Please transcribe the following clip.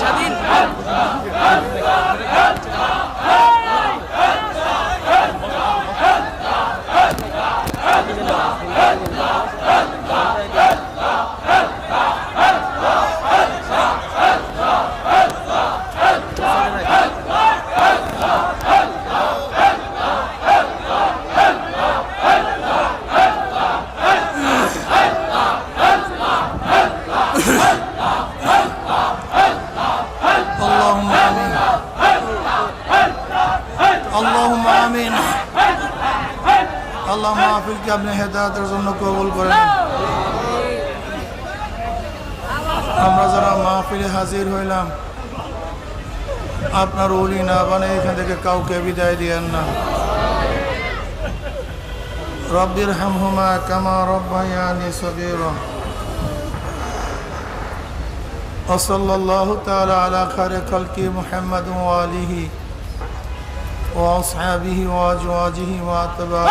স্বাধীন اللهم آمين اللهم آمين আল্লাহ মাহফিলকে আপনি হেদায়তের জন্য কবুল করেন আমরা যারা মাহফিলে হাজির হইলাম আপনার উলি না বানে এখান থেকে কাউকে বিদায় দিয়েন না রব্বির হামহুমা কামা রব্বায়ানি সগীরা وصلى الله تعالى على خير خلق محمد وآله وأصحابه وأزواجه وأتباعه.